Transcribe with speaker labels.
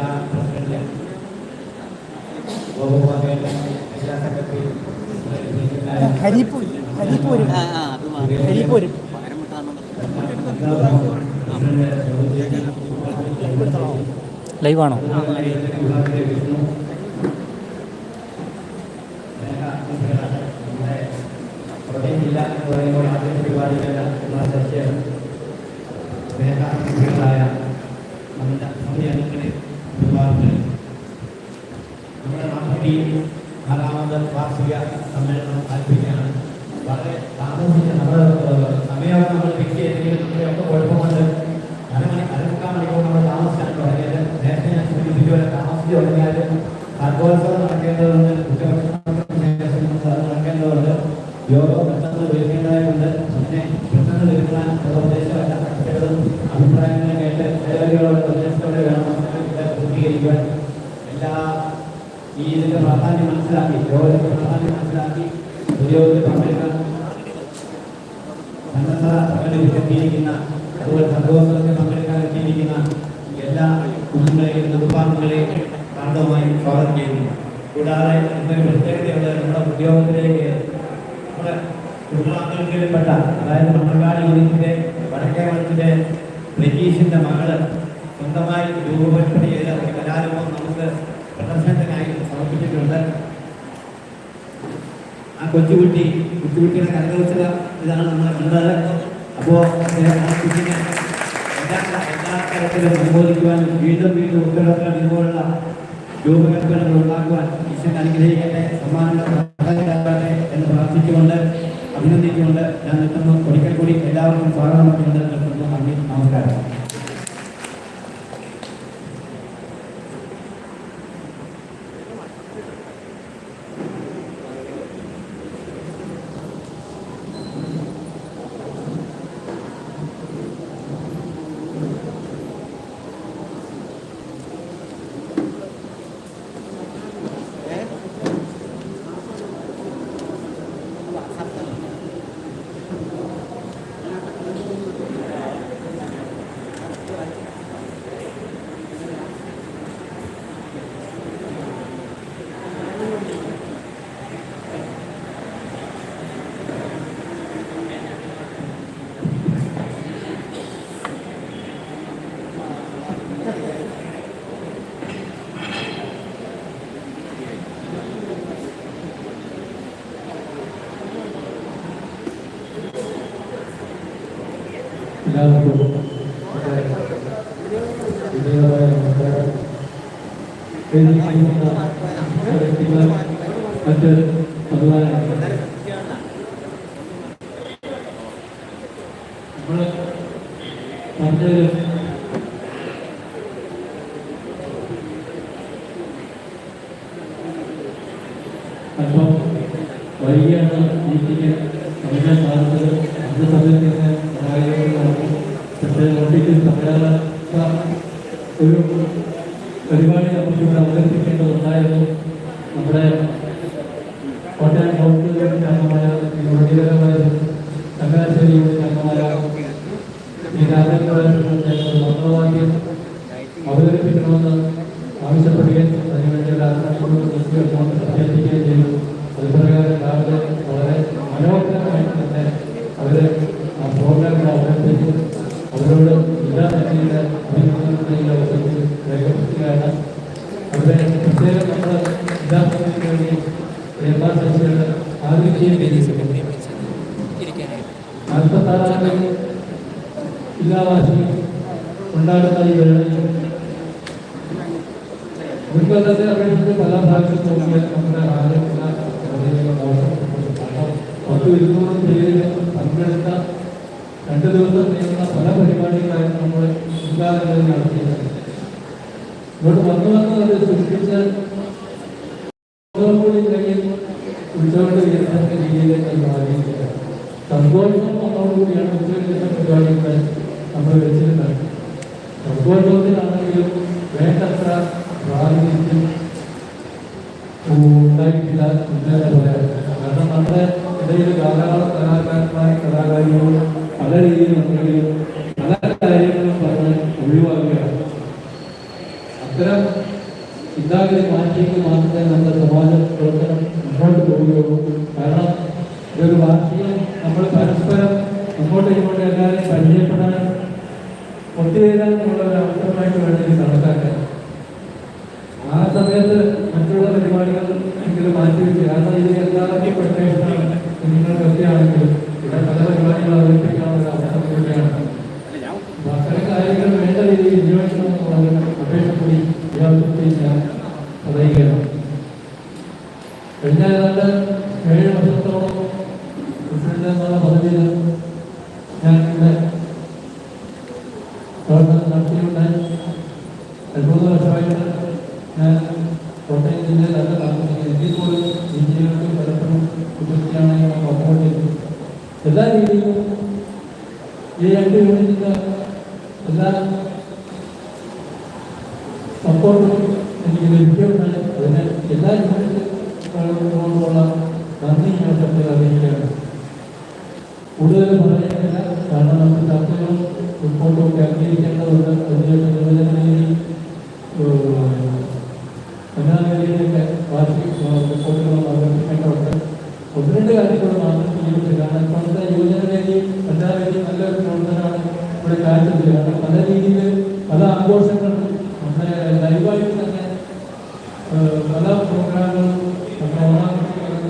Speaker 1: ജില്ലാ പ്രസിഡന്റ്
Speaker 2: ഹരിപ്പൂർ
Speaker 1: താമസിച്ച് നമ്മൾ സമയം നമ്മൾ ഫിക്സ് ചെയ്തെങ്കിലും നമ്മുടെ ഒക്കെ കുഴപ്പമുണ്ട്. അരമണി അരമുക്കാൽ മണിക്കൂർ നമ്മൾ താമസിച്ചാണ് തുടങ്ങിയത്. നേരത്തെ ഞാൻ സൂചിപ്പിച്ചു പോലെ താമസിച്ച് തുടങ്ങിയാൽ സർഗോത്സവം നടക്കേണ്ടതുണ്ട്. നടക്കേണ്ടതുണ്ട്. യോഗം പെട്ടെന്ന് വിളിക്കേണ്ടതായിട്ടുണ്ട് അങ്ങനെ പെട്ടെന്ന് വിളിക്കാൻ ഉപദേശമല്ല അഭിപ്രായങ്ങളും കേട്ട് ഏതൊക്കെയുള്ള ഉപദേശത്തോടെ വേണം. പൂർത്തീകരിക്കുവാൻ എല്ലാ ഈ ഇതിന്റെ പ്രാധാന്യം മനസ്സിലാക്കി യോഗത്തിന്റെ പ്രാധാന്യം മനസ്സിലാക്കി ഉദ്യോഗത്തിൽ പങ്കെടുക്കാൻ സന്നദ്ധത പ്രകടിപ്പിച്ചെത്തിയിരിക്കുന്ന അതുപോലെ സന്തോഷത്തിൽ പങ്കെടുക്കാൻ എത്തിയിരിക്കുന്ന എല്ലാ കുഞ്ഞുങ്ങളെയും നിർമ്മാണങ്ങളെയും കാരണമായി സ്വാഗതം ചെയ്യുന്നു. കൂടാതെ ഇന്നൊരു പ്രത്യേകതയുള്ള നമ്മുടെ ഉദ്യോഗത്തിലേക്ക് നമ്മുടെ കുടുംബാംഗങ്ങളിൽപ്പെട്ട അതായത് മണ്ണക്കാട് യൂണിറ്റിന്റെ വടക്കേ വനത്തിന്റെ ബ്രിട്ടീഷിന്റെ മകൾ സ്വന്തമായി രൂപകൽപ്പന ചെയ്ത ഒരു കലാരൂപം നമുക്ക് പ്രദർശനത്തിനായി സമർപ്പിച്ചിട്ടുണ്ട്. ആ കൊച്ചുകുട്ടി കൊച്ചുകുട്ടിയുടെ കരകൗശല ഇതാണ് നമ്മൾ കണ്ടത് അപ്പോൾ ആ കുട്ടിനെ എല്ലാ എല്ലാ തരത്തിലും അനുമോദിക്കുവാനും വീണ്ടും വീണ്ടും ഉത്തരവാദിത്തം ഇതുപോലുള്ള രൂപകൽപ്പനകൾ ഉണ്ടാക്കുവാൻ ഈശ്വരൻ അനുഗ്രഹിക്കട്ടെ സമ്മാനങ്ങൾ എന്ന് പ്രാർത്ഥിച്ചുകൊണ്ട് അഭിനന്ദിച്ചുകൊണ്ട് ഞാൻ നിർത്തുന്നു ഒരിക്കൽ കൂടി എല്ലാവർക്കും സ്വാഗതം പറഞ്ഞുകൊണ്ട് നിർത്തുന്നു നന്ദി നമസ്കാരം.
Speaker 3: എല്ലാവർക്കും വിനീതമായ നമസ്കാരം വ്യക്തികൾ മറ്റ് അതുപോലെ നമ്മൾ പറഞ്ഞതിൽ അല്പം വൈകിയാണ് മീറ്റിംഗ് സഹായികൾ നടക്കും പക്ഷേ ഒട്ടിക്ക് സമ്മേളന ഒരു പരിപാടി നമുക്ക് ഇവിടെ അവതരിപ്പിക്കേണ്ടതുണ്ടായിരുന്നു നമ്മുടെ നിലയിലെ അഭിനന്ദനത്തിൻ്റെ അവസരത്തിൽ രേഖപ്പെടുത്തുകയാണ് അവരെ പ്രത്യേകം നമ്മൾ എല്ലാ സമയത്തിനു വേണ്ടി എല്ലാ ശശിയുടെ ആരോഗ്യം നാൽപ്പത്താറാമത് ജില്ലാവാസി ഉണ്ടാകുന്ന ഈ വേളയിൽ മുൻകൊല്ലത്തെ അപേക്ഷിച്ച് പല ഭാഗത്തും നോക്കിയാൽ നമ്മുടെ ആരോഗ്യ പത്ത് ഇരുന്നൂറ് പേര് പങ്കെടുത്ത രണ്ട് ദിവസം നീളുന്ന പല പരിപാടികളായിരുന്നു നമ്മൾ ഉദ്ഘാടനങ്ങളിൽ നടത്തിയത് ഇങ്ങോട്ട് വന്നു വന്ന് അത് സൃഷ്ടിച്ച് കൂടി കയ്യിൽ ഉത്സവങ്ങളുടെ വികസന രീതിയിലേക്ക് അത് മാറിയിരിക്കുക സന്തോഷം വന്നതോടുകൂടിയാണ് ഉച്ചവികസന പരിപാടികൾ നമ്മൾ വെച്ചിരുന്നത് സന്തോഷത്തിലാണെങ്കിലും വേണ്ടത്ര പ്രാതിനിധ്യം ഉണ്ടായിട്ടില്ല എന്ന് തന്നെ പറയാം കാരണം നമ്മുടെ ഇടയിൽ ധാരാളം കലാകാരന്മാരും കലാകാരികളും പല രീതിയിലുണ്ടെങ്കിലും പല കാര്യങ്ങളും പറഞ്ഞ് ഒഴിവാക്കുകയാണ്. അത്തരം ചിന്താഗതി മാറ്റിയെങ്കിൽ മാത്രമേ നമ്മുടെ സമാജ പ്രവർത്തനം മുന്നോട്ട് പോവുകയുള്ളൂ കാരണം ഇതൊരു വാർഷികം നമ്മൾ പരസ്പരം അങ്ങോട്ടും ഇങ്ങോട്ടും എല്ലാവരെയും പരിചയപ്പെടാൻ ഒത്തുചേരാനുള്ള ഒരു അവസരമായിട്ട് വേണമെങ്കിൽ കണക്കാക്കാൻ. ആ സമയത്ത് മറ്റുള്ള പരിപാടികൾ എങ്കിലും മാറ്റിവെച്ച് കാരണം ഇത് എല്ലാവർക്കും ആണെങ്കിലും ഇവിടെ പല പരിപാടികൾ അവതരിപ്പിക്കാനുള്ള അവസരം കൂടിയാണ് അത്തരം കാര്യങ്ങൾ വേണ്ട രീതിയിൽ എന്നുള്ള അപേക്ഷ കൂടി ഈ അവസരത്തിൽ ഞാൻ അറിയിക്കണം കഴിഞ്ഞ ഏതാണ്ട് ഏഴ് വർഷത്തോളം പ്രസിഡന്റ് എന്നുള്ള പദവിയിൽ ഞാൻ ഇവിടെ പ്രവർത്തനം വർഷമായിട്ട് ഞാൻ കോട്ടയം ജില്ലയിലല്ല താമസിക്കുന്നത്. എങ്കിൽ പോലും ഈ ജില്ലകൾക്ക് പലപ്പോഴും കുട്ടിയാണ് എല്ലാ രീതിയിലും ഈ രണ്ട് യൂണിറ്റിന്റെ എല്ലാ സപ്പോർട്ടും എനിക്ക് ലഭിക്കുന്നുണ്ട് അതിന് എല്ലാ യൂണിറ്റുകളോടുള്ള നന്ദി ഞാൻ സത്യത്തിൽ അറിയിക്കുകയാണ്. കൂടുതൽ പറയുന്നില്ല കാരണം നമുക്ക് ചർച്ചകളും റിപ്പോർട്ടും ഒക്കെ അംഗീകരിക്കേണ്ടതുണ്ട് അതിലേക്ക് നിർവചന രീതി ഭരണാധികാരികളൊക്കെ വാർഷിക റിപ്പോർട്ടുകളും അവതരിപ്പിക്കേണ്ടതുണ്ട്. ഒന്ന് രണ്ട് കാര്യങ്ങൾ മാത്രം ചെയ്തിട്ട് കാരണം ഇപ്പോഴത്തെ യുവജനവേദി ഭരണാധികാരി നല്ലൊരു പ്രവർത്തനമാണ് ഇവിടെ കാഴ്ചത് കാരണം പല രീതിയിൽ പല ആഘോഷങ്ങളും നമ്മുടെ ലൈവായിട്ട് തന്നെ പല പ്രോഗ്രാമുകളും നമ്മുടെ ഓണാഘോഷങ്ങളും